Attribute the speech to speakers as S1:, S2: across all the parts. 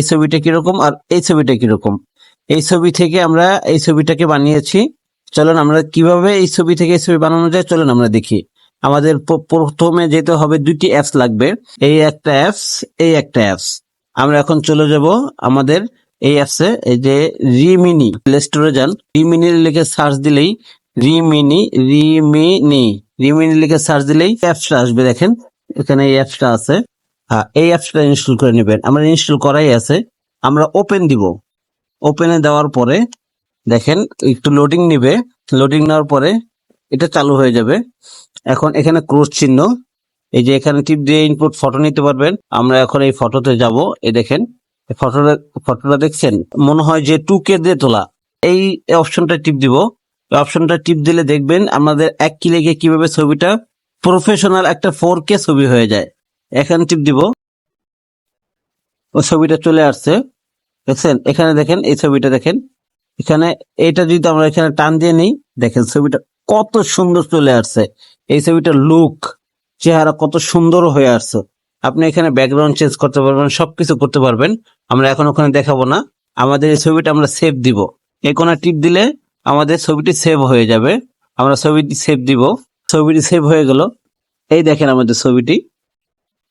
S1: এই ছবিটা কীরকম আর এই ছবিটা কীরকম? এই ছবি থেকে আমরা এই ছবিটাকে বানিয়েছি। চলুন আমরা কীভাবে এই ছবি থেকে এই ছবি বানানো যায়, চলুন আমরা দেখি। আমাদের প্রথমে যেতে হবে দুটি অ্যাপস লাগবে। এই একটা অ্যাপস, এই একটা অ্যাপস। আমরা এখন চলে যাব আমাদের এই অ্যাপসে, এই যে রিমিনি প্লে স্টোরে যান। রিমিনি লিখে সার্চ দিলেই রিমিনি রিমিনি। রিমিনি লিখে সার্চ দিলেই অ্যাপসটা আসবে, দেখেন। এখানে এই অ্যাপসটা আছে। এই অ্যাপসটা ইনস্টল করে নেবেন। আমরা ইনস্টল করাই আছে। আমরা ওপেন দিব। ওপেনে দেওয়ার পরে দেখেন, একটু লোডিং নিবে। লোডিং নেওয়ার পরে এটা চালু হয়ে যাবে। এখন এখানে ক্রোশ চিহ্ন। এই যে এখানে টিপ দিয়ে ইনপুট ফটো নিতে পারবেন। আমরা এখন এই ফটোতে যাব। এই দেখেন ফটোটা ফটোটা দেখছেন? মনে হয় যে টু কে দিয়ে তোলা। এই অপশনটা টিপ দিব। অপশনটা টিপ দিলে দেখবেন আমাদের এক ক্লিকে কীভাবে ছবিটা প্রফেশনাল একটা ফোর কে ছবি হয়ে যায়। এখানে টিপ দিব। ও ছবিটা চলে আসছে। দেখছেন? এখানে দেখেন, এই ছবিটা দেখেন। এখানে এটা যদি আমরা এখানে টান দিয়ে নিই, দেখেন ছবিটা কত সুন্দর চলে আসছে। এই ছবিটার লুক চেহারা কত সুন্দর হয়ে আসছে। আপনি এখানে ব্যাকগ্রাউন্ড চেঞ্জ করতে পারবেন, সবকিছু করতে পারবেন। আমরা এখন ওখানে দেখাবো না। আমাদের এই ছবিটা আমরা সেভ দিব। এই কোনো টিপ দিলে আমাদের ছবিটি সেভ হয়ে যাবে। আমরা ছবিটি সেভ দিব। ছবিটি সেভ হয়ে গেল। এই দেখেন আমাদের ছবিটি।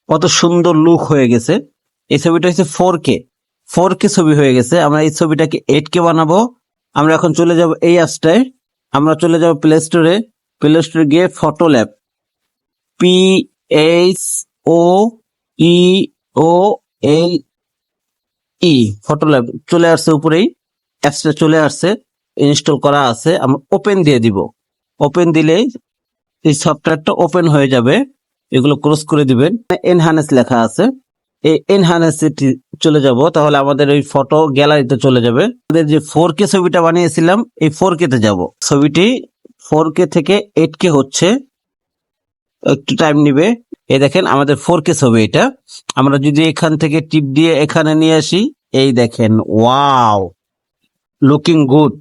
S1: কত সুন্দর লুক হয়ে গেছে। এই ছবিটা হচ্ছে ফোর কে ফোর কে ছবি হয়ে গেছে। আমরা এই ছবিটাকে এইট কে বানাবো। আমরা এখন চলে যাব এই অ্যাপসটায় আমরা চলে যাব প্লে স্টোরে প্লে স্টোরে গিয়ে photo lab P H O E O L E photo lab চলে আসছে উপরেই। অ্যাপসটা চলে আসছে। ইনস্টল করা আছে। আমরা ওপেন দিয়ে দিব। ওপেন দিলেই এই সফটওয়্যারটা ওপেন হয়ে যাবে। এগুলো ক্রস করে দিবেন। এনহানেস লেখা আছে। এই এনহানেসে চলে যাব, তাহলে আমাদের ওই ফটো গ্যালারিতে চলে যাবে। আমাদের যে ফোর কে ছবিটা বানিয়েছিলাম, এই ফোর কে তে যাব। ছবিটি ফোর কে থেকে এইট কে হচ্ছে। একটু টাইম নিবে। এই দেখেন, আমাদের ফোর কে ছবি এটা। আমরা যদি এখান থেকে টিপ দিয়ে এখানে নিয়ে আসি, এই দেখেন ওয়াও লুকিং গুড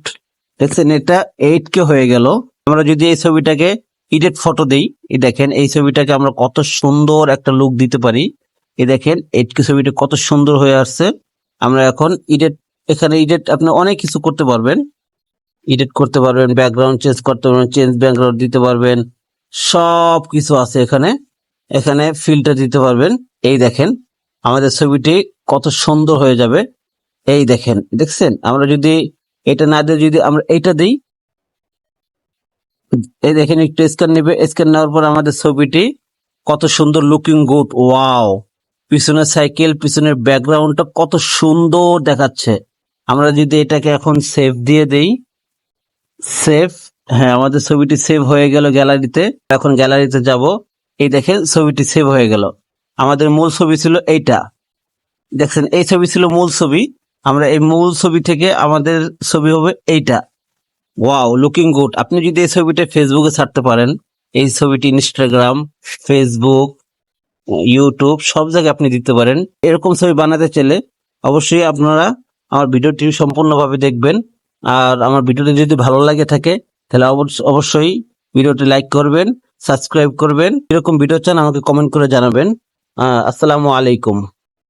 S1: দেখছেন, এটা এইট কে হয়ে গেল। আমরা যদি এই ছবিটাকে ইডিট ফটো দেই। এই দেখেন, এই ছবিটাকে আমরা কত সুন্দর একটা লুক দিতে পারি। এই দেখেন এইট ছবিটা কত সুন্দর হয়ে আসছে। আমরা এখন ইডেট এখানে ইডিট আপনি অনেক কিছু করতে পারবেন। এডিট করতে পারবেন ব্যাকগ্রাউন্ড চেঞ্জ করতে পারবেন চেঞ্জ ব্যাকগ্রাউন্ড দিতে পারবেন। সব কিছু আছে এখানে। এখানে ফিল্টার দিতে পারবেন। এই দেখেন, আমাদের ছবিটি কত সুন্দর হয়ে যাবে। এই দেখেন, দেখছেন? আমরা যদি এটা না দিয়ে যদি আমরা এইটা দিই এই দেখেন, একটু স্ক্যান নেবে স্ক্যান নেওয়ার পর আমাদের ছবিটি কত সুন্দর লুকিং গুড ওয়াও পিছনের সাইকেল পিছনের ব্যাকগ্রাউন্ডটা কত সুন্দর দেখাচ্ছে। আমরা যদি এটাকে এখন সেভ দিয়ে দেই সেভ হ্যাঁ আমাদের ছবিটি সেভ হয়ে গেল গ্যালারিতে এখন গ্যালারিতে যাব। এই দেখেন, ছবিটি সেভ হয়ে গেল। আমাদের মূল ছবি ছিল এইটা। দেখছেন, এই ছবি ছিল মূল ছবি। আমরা এই মূল ছবি থেকে আমাদের ছবি হবে এইটা। ওয়াও লুকিং গুড আপনি যদি এই ছবিটা ফেসবুকে ছাড়তে পারেন, এই ছবিটি ইনস্টাগ্রাম ফেসবুক ইউটিউব সব জায়গায় আপনি দিতে পারেন। এরকম ছবি বানাতে চাইলে অবশ্যই আপনারা আমার ভিডিওটি সম্পূর্ণভাবে দেখবেন। আর আমার ভিডিওটি যদি ভালো লাগে থাকে, তাহলে অবশ্য- অবশ্যই ভিডিওটি লাইক করবেন সাবস্ক্রাইব করবেন। এরকম ভিডিও চান আমাকে কমেন্ট করে জানাবেন। আসসালামু আলাইকুম।